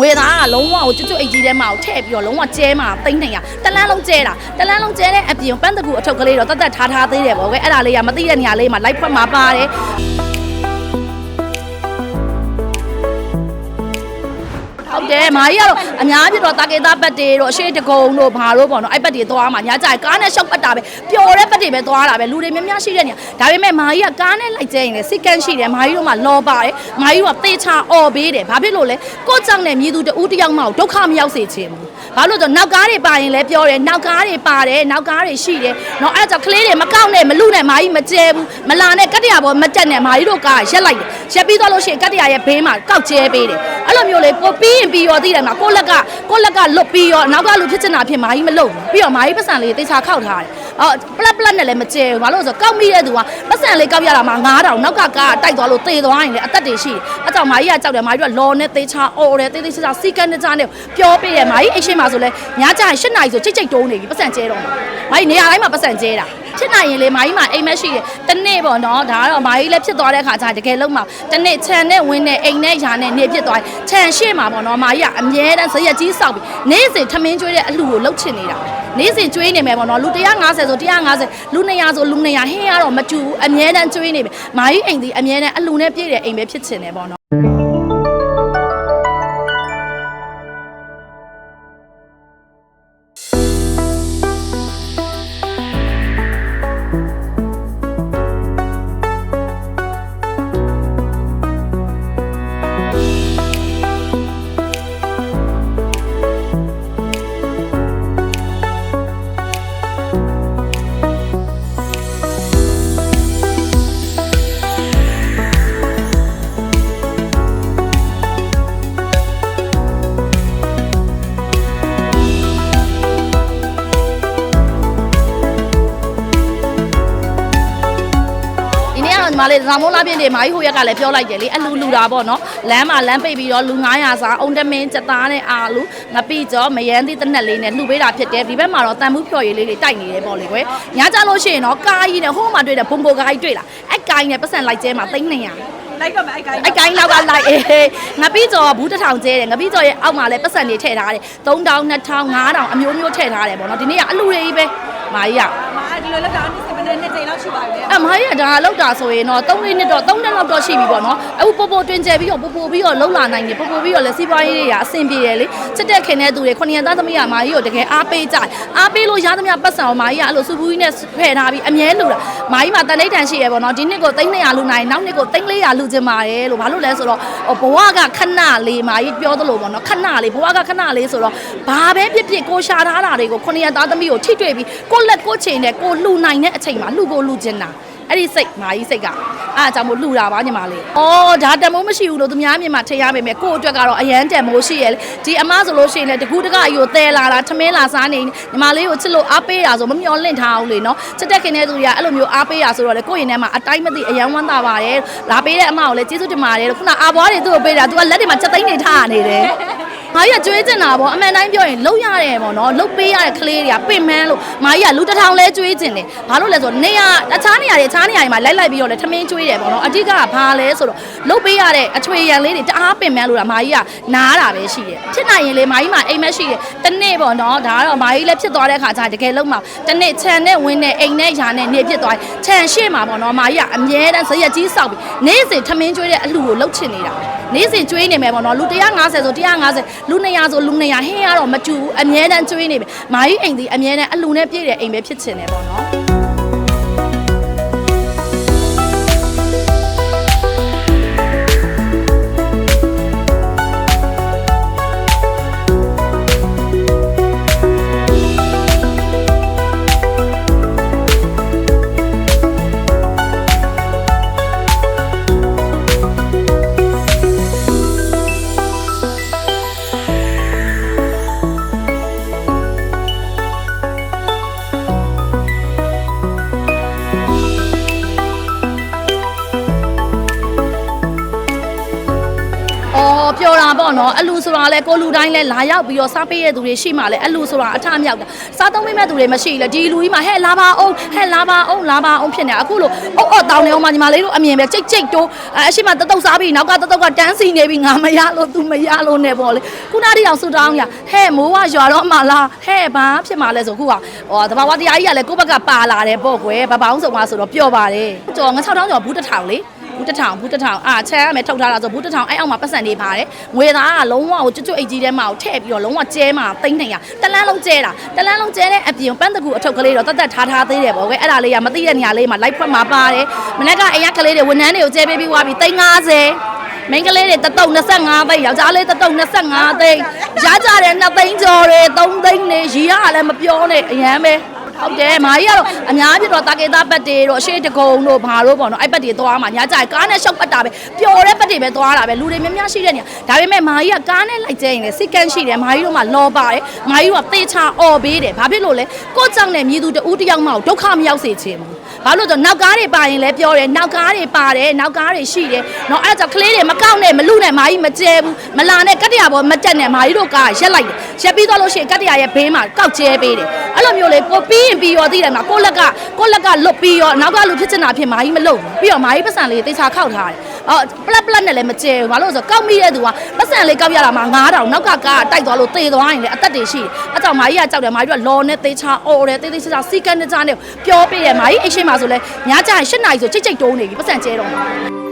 ငွေသားကလုံးဝကိုကျွတ်ကျွတ်အိတ်ကြီးထဲမှာကိုထည့်ပြီးတော့လုံးဝကျဲမှာတိမ့်နေရတလန်းလုံးကျဲတာတလန်းလုံးကျဲတဲ့အပြင်ပန်းတကူအထုပ်ကလေးတော့တတ်တတ်ထားထားသေးတယ်ပေါ့ကွယ်အဲ့ဒါလေးကမသိတဲ့နေရာလေးမှာလိုက်ဖွက်မှာပါတယ် ဟုတ်တယ်မာကြီးကတော့အများပြတော့တာကေတာပတ်တွေတော့အရှိတကုံတို့ဘာတို့ပေါ့နော်အဲ့ပတ်တွေသွားမှာညာကြိုင်ကားနဲ့ရှောက်ပတ်တာပဲပျော်တဲ့ပတ်တွေပဲသွားတာပဲလူတွေများများရှိတဲ့နေရာဒါပေမဲ့မာကြီးကကားနဲ့လိုက်ကျဲရင်လည်းစိတ်ကန်းရှိတယ်မာကြီးတို့မှလောပါတယ်မာကြီးတို့ကသေချာអော်ပေးတယ်ဘာဖြစ်လို့လဲကိုယ့်ကြောင့်နဲ့မြည်သူတဦးတစ်ယောက်မှဒုက္ခမရောက်စေချင်ဘူး ဘာလို့ဆိုနောက်ကားတွေပါရင်လည်းပြောတယ်နောက်ကားတွေပါတယ်နောက်ကားတွေရှိတယ်နော်အဲ့ဒါကြောင့်ကလေးတွေမကောက်နဲ့မလူနဲ့မာကြီးမကျဲဘူးမလာနဲ့ကတ္တရာပေါ်မတက်နဲ့မာကြီးတို့ကရက်လိုက်တယ်ရက်ပြီးသွားလို့ရှိရင်ကတ္တရာရဲ့ဘေးမှာကောက်ကျဲပေးတယ်အဲ့လိုမျိုးလေကိုပြီးရင်ပြီးရောသိတယ်မှာကိုလက်ကကိုလက်ကလွတ်ပြီးရောနောက်ကလူဖြစ်ချင်တာဖြစ်မာကြီးမလုပ်ဘူးပြီးတော့မာကြီးပတ်စံလေးတေချာခောက်ထားတယ် အော်ပလက်ပလက်နဲ့လည်းမကျဲဘူးဘာလို့လဲဆိုတော့ကောက်မိတဲ့သူကပတ်စံလေးကောက်ရတာမှာ9000နောက်ကကားတိုက်သွားလို့တေသွားရင်လည်းအသက်တွေရှိတယ်အဲ့ကြောင့်မာကြီးကကြောက်တယ်မာကြီးတို့ကလော်နဲ့တေချာအော်တယ်တေးသေးချာချာစီကန်းနဲ့ချာနဲ့ပြောပေးတယ်မာကြီးအိတ်ရှင်းမှာဆိုလဲညကျရင်8နာရီဆိုချိတ်ချိတ်တုံးနေပြီပတ်စံကျဲတော့မှာမာကြီးနေရာတိုင်းမှာပတ်စံကျဲတာဖြစ်နိုင်ရင်လေမာကြီးမှာအိမ်မက်ရှိတယ်တနေ့ပေါ့နော်ဒါကတော့မာကြီးလည်းဖြစ်သွားတဲ့ခါကျတကယ်လုံးမှာတနေ့ခြံနဲ့ဝင်းနဲ့အိမ်နဲ့ယာနဲ့နေဖြစ်သွားခြံရှေ့မှာပေါ့နော်မာကြီးကအမြဲတမ်းဇရက်ကြီးစောက်ပြီးနေ့စဉ်ထမင်းကျွေးတဲ့အလှကိုလှုပ်ချင်နေတာ နေ့စဉ်ကျွေးနေမယ်ပေါ့နော်လူ150ဆို150လူ200ဆိုလူ200ဟင်းရတော့မကျူဘူးအမြဲတမ်းကျွေးနေမယ်မာကြီးအိမ်ဒီအမြဲတမ်းအလှနဲ့ပြည့်တဲ့အိမ်ပဲဖြစ်ချင်တယ်ပေါ့နော် မလေးဇာမိုးလာပြင်းတွေမာကြီးဟိုရက်ကလည်းပြောလိုက်တယ်လေအလူလူတာပေါ့နော်လမ်းမှာလမ်းပိတ်ပြီးတော့လူ900စာအုံတမင်းစက်သားနဲ့အာလူငပိကျော်မယန်းသီးတစ်နက်လေးနဲ့လှူပေးတာဖြစ်တယ်ဒီဘက်မှာတော့တန်မှုဖြော်ရည်လေးတွေတိုက်နေတယ်ပေါ့လေကွယ်ညကြလို့ရှိရင်တော့ကားကြီးနဲ့ဟိုးမှာတွေ့တဲ့ဘုံဘိုကားကြီးတွေ့လားအဲ့ကားကြီးနဲ့ပတ်စံလိုက်ကျဲမှာသိန်း200လိုက်တော့မအဲ့ကိုင်းအကိုင်းလောက်ကလိုက်အေးငပိကျော်ကဘူးတစ်ထောင်ကျဲတယ်ငပိကျော်ရဲ့အောက်မှာလည်းပတ်စံတွေထည့်ထားတယ်3000 2000 5000အမျိုးမျိုးထည့်ထားတယ်ပေါ့နော်ဒီနေ့ကအလူတွေကြီးပဲမာကြီးကမာဒီလိုလက်တာနှစ်စပနဲ့နှစ်ကြိမ် လောက်ရှိပါပြီလေအမကြီးကဒါလောက်တာဆိုရင်တော့3နှစ်နှစ်တော့3နှစ်လောက်တော့ရှိပြီပေါ့နော်အခုပို့ပို့တွင်ကျဲပြီးတော့ပို့ပို့ပြီးတော့လှုပ်လာနိုင်တယ်ပို့ပို့ပြီးတော့လည်းစီးပွားရေးတွေကအဆင်ပြေတယ်လေစစ်တက်ခင်တဲ့သူတွေခொနရသားသမီးကမာကြီးကိုတကယ်အားပေးကြတယ်အားပေးလို့ရသမျှပတ်စံအောင်မာကြီးကအဲ့လိုစူပူကြီးနဲ့ဖယ်ထားပြီးအမြဲလူတာမာကြီးမှာတန်တိတ်တန်ရှိရပေါ့နော်ဒီနှစ်ကို300လူနိုင်နောက်နှစ်ကို300လူချင်ပါတယ်လို့ဘာလို့လဲဆိုတော့ဘဝကခဏလေးမာကြီးပြောသလိုပေါ့နော်ခဏလေးဘဝကခဏလေးဆိုတော့ဘာပဲဖြစ်ဖြစ်ကိုရှာထားတာတွေကိုခொနရသားသမီးကိုထိတွေ့ပြီးကိုလက်ကိုချိန်နဲ့ကိုလှူနိုင်တဲ့အချိန်မှာလှူကိုလှူချင်တာအဲ့ဒီစိတ်မာကြီးစိတ်ကအားကြောင့်မို့လှူတာပါညီမလေး။အော်ဒါတမိုးမရှိဘူးလို့သူများမြင်မှာထင်ရပေမဲ့ကိုယ့်အတွက်ကတော့အရန်တမိုးရှိရဲ့လေ။ဒီအမဆိုလို့ရှိရင်လည်းတကူးတကအယူတဲလာတာထမင်းလာစားနေညီမလေးကိုချစ်လို့အားပေးတာဆိုမမျော်လင့်ထားအောင်လေနော်။ချစ်တဲ့ခင်တဲ့သူတွေကအဲ့လိုမျိုးအားပေးတာဆိုတော့လေကိုယ့်ရင်ထဲမှာအတိုင်းမသိအရန်ဝမ်းသာပါတယ်။လာပေးတဲ့အမကိုလည်းကျေးဇူးတင်ပါတယ်လို့ခုနအာဘွားတွေသူ့ကိုပေးတာသူကလက်တွေမှာချက်သိမ်းနေထားနေတယ်။ မာကြီးကကျွေးကျင်တာပေါ့အမှန်တိုင်းပြောရင်လှုပ်ရတယ်ပေါ့နော်လှုပ်ပေးရတဲ့ကလေးတွေကပင်မန်းလို့မာကြီးကလူတစ်ထောင်လဲကျွေးကျင်တယ်ဘာလို့လဲဆိုတော့နေရတခြားနေရာတွေအခြားနေရာတွေမှာလိုက်လိုက်ပြီးတော့လဲထမင်းကျွေးတယ်ပေါ့နော်အဓိကကဘာလဲဆိုတော့လှုပ်ပေးရတဲ့အချွေရံလေးတွေတအားပင်မန်းလို့တာမာကြီးကနားတာပဲရှိတယ်ဖြစ်နိုင်ရင်လေမာကြီးမှာအိမ်မက်ရှိတယ်တနေ့ပေါ့နော်ဒါကတော့မာကြီးလည်းဖြစ်သွားတဲ့ခါကျတကယ်လုံးမှာတနေ့ခြံနဲ့ဝင်းနဲ့အိမ်နဲ့ယာနဲ့နေဖြစ်သွားခြံရှေ့မှာပေါ့နော်မာကြီးကအမြဲတမ်းဇရက်ကြီးစောက်ပြီးနေ့စဉ်ထမင်းကျွေးတဲ့အလှကိုလှုပ်ချင်နေတာ နေ့စဉ်ကျွေးနေမယ်ပေါ့နော်လူ150ဆို150လူ200ဆိုလူ200ဟင်းရတော့မကျူဘူးအမြဲတမ်းကျွေးနေမယ်မာကြီးအိမ်ဒီအမြဲတမ်းအလှနဲ့ပြည့်တဲ့အိမ်ပဲဖြစ်ချင်တယ်ပေါ့နော် နော်အလူဆိုတာလဲကိုလူတိုင်းလဲလာရောက်ပြီးတော့စားပေးရတဲ့သူတွေရှိမှလဲအလူဆိုတာအထမြောက်တာစားသုံးပေးမဲ့သူတွေမရှိလဲဒီလူကြီးမှဟဲ့လာပါအောင်ဟဲ့လာပါအောင်လာပါအောင်ဖြစ်နေအခုလို့အော့အော့တောင်းနေအောင်မညီမလေးတို့အမြင်ပဲကြိတ်ကြိတ်တိုးအဲအရှိမတတုတ်စားပြီးနောက်ကတတုတ်ကတန်းစီနေပြီးငါမရလို့ तू မရလို့နဲ့ပေါ့လေခုနတည်းအောင်ဆူတောင်းရဟဲ့မိုးကရွာတော့မှလားဟဲ့ဘာဖြစ်မှလဲဆိုခုကဟောတဘာဝတရားကြီးကလည်းကိုယ့်ဘက်ကပါလာတယ်ပေါ့ကွယ်ဘပောင်းစုံမှာဆိုတော့ပျော့ပါတယ်ကြော်ငါ6000ကျော်ဘူးတစ်ထောင်လေ ဘူးတစ်ထောင်ဘူးတစ်ထောင်အာချမ်းရမယ်ထုတ်ထားတာဆိုဘူးတစ်ထောင်အဲ့အောက်မှာပတ်စံနေပါတယ်ငွေသားကလုံးဝကိုကျွတ်ကျွတ်အိတ်ကြီးထဲမှာကိုထည့်ပြီးတော့လုံးဝကျဲမှာတိမ့်နေရတလန်းလုံးကျဲတာတလန်းလုံးကျဲတဲ့အပြင်ပန်းတကူအထုပ်ကလေးတော့တတ်တတ်ထားထားသေးတယ်ပေါ့ကွယ်အဲ့ဒါလေးကမသိတဲ့နေရာလေးမှာလိုက်ဖွက်မှာပါတယ်မနေ့ကအိမ်ကကလေးတွေဝန်ထမ်းတွေကိုကျဲပေးပြီးွားပြီး350မိန်းကလေးတွေတတုံ25သိန်းယောက်ျားလေးတတုံ25သိန်းရကြတယ်2သိန်းကျော်တွေ3သိန်းနေရီရကလည်းမပြောနဲ့အရန်ပဲ ဟုတ်တယ်မာကြီးကတော့အများပြတော့တာကေတာပတ်တွေတော့ရှေးတကုံတို့ဘာတို့ပေါ့နော်အဲ့ပတ်တွေသွားမှာညာကြိုက်ကားနဲ့ရှောက်ပတ်တာပဲပျော်တဲ့ပတ်တွေပဲသွားတာပဲလူတွေများများရှိတဲ့နေရာဒါပေမဲ့မာကြီးကကားနဲ့လိုက်ကျဲရင်လည်းစိတ်ကန်းရှိတယ်မာကြီးတို့မှလောပါတယ်မာကြီးကသေချာអော်ပေးတယ်ဘာဖြစ်လို့လဲကိုကြောင့်နဲ့မြည်သူတဦးတယောက်မှဒုက္ခမရောက်စေချင်ဘူးဘာလို့လဲဆိုတော့နောက်ကားတွေပါရင်လည်းပြောတယ်နောက်ကားတွေပါတယ်နောက်ကားတွေရှိတယ်เนาะအဲ့ဒါကြောင့်ကလေးတွေမကောက်နဲ့မလူနဲ့မာကြီးမကျဲဘူးမလာနဲ့ကတ္တရာပေါ်မတက်နဲ့မာကြီးတို့ကားရက်လိုက်တယ်ရက်ပြီးသွားလို့ရှိရင်ကတ္တရာရဲ့ဘေးမှာကောက်ကျဲပေးတယ်အဲ့လိုမျိုးလေကိုပြီး းရင်ပြီးရောသိတယ်မှာကိုလက်ကကိုလက်ကလွတ်ပြီးရောနောက်ကလူဖြစ်ချင်တာဖြစ်မာကြီးမလုပ်ဘူးပြီးတော့မာကြီးပတ်စံလေးတေချာခောက်ထားတယ်အော်ပလက်ပလက်နဲ့လည်းမကျဲဘူးဘာလို့လဲဆိုတော့ကောက်မိတဲ့သူကပတ်စံလေးကောက်ရတာမှာ9000နောက်ကကားတိုက်သွားလို့တေသွားရင်လည်းအသက်တွေရှိတယ်အဲ့ကြောင့်မာကြီးကကြောက်တယ်မာကြီးကလော်နဲ့တေချာအော်တယ်တေးသေးချာချာစီကန်းနဲ့ချာနဲ့ပြောပေးတယ်မာကြီးအိတ်ရှိမှာဆိုလဲညကြရင်၈နာရီဆိုချိတ်ချိတ်တုံးနေပြီပတ်စံကျဲတော့မှာ